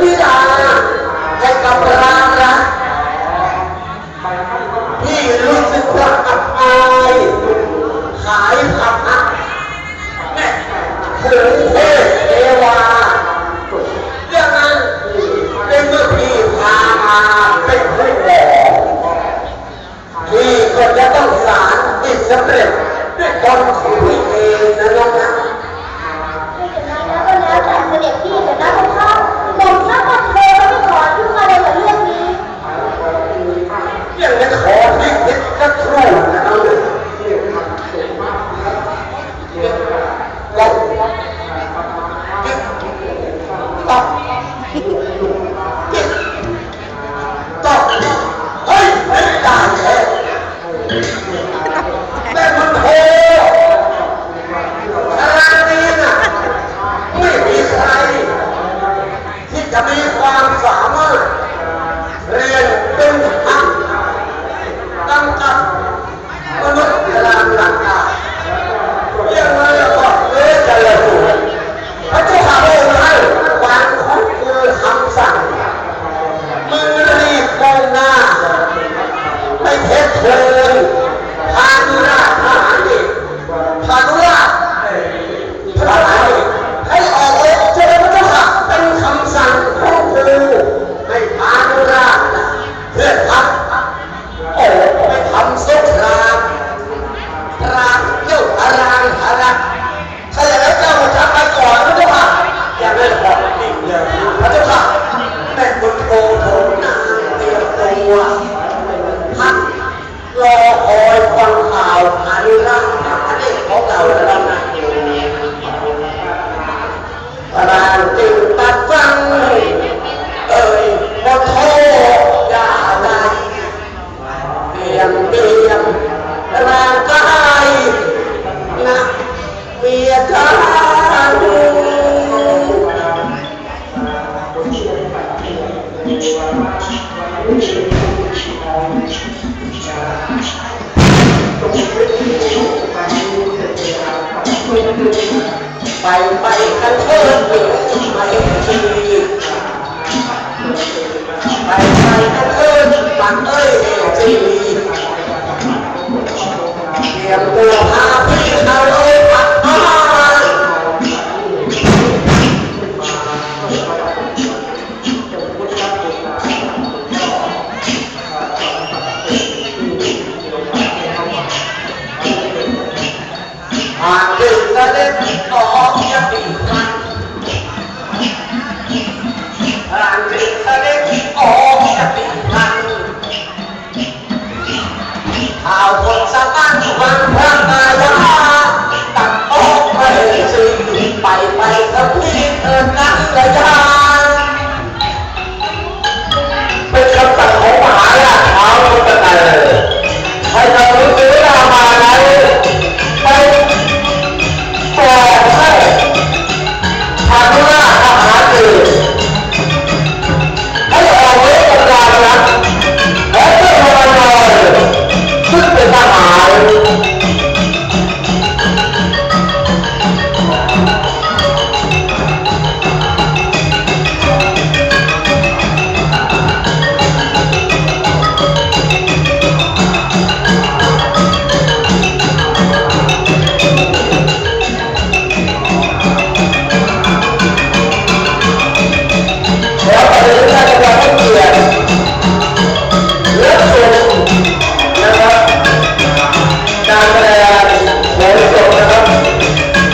bila yang kau berada di lusuh tak ai khai thác khủng thế dewa เรื่องนั้นในเมื่อพี่พามาเป็นผู้บอกพี่ก็จะต้องสารที่สำเร็จ Biar. Amen. ยมเตียมร่างกายนะเมียทาดูไปไปกันเถิด জালেম าย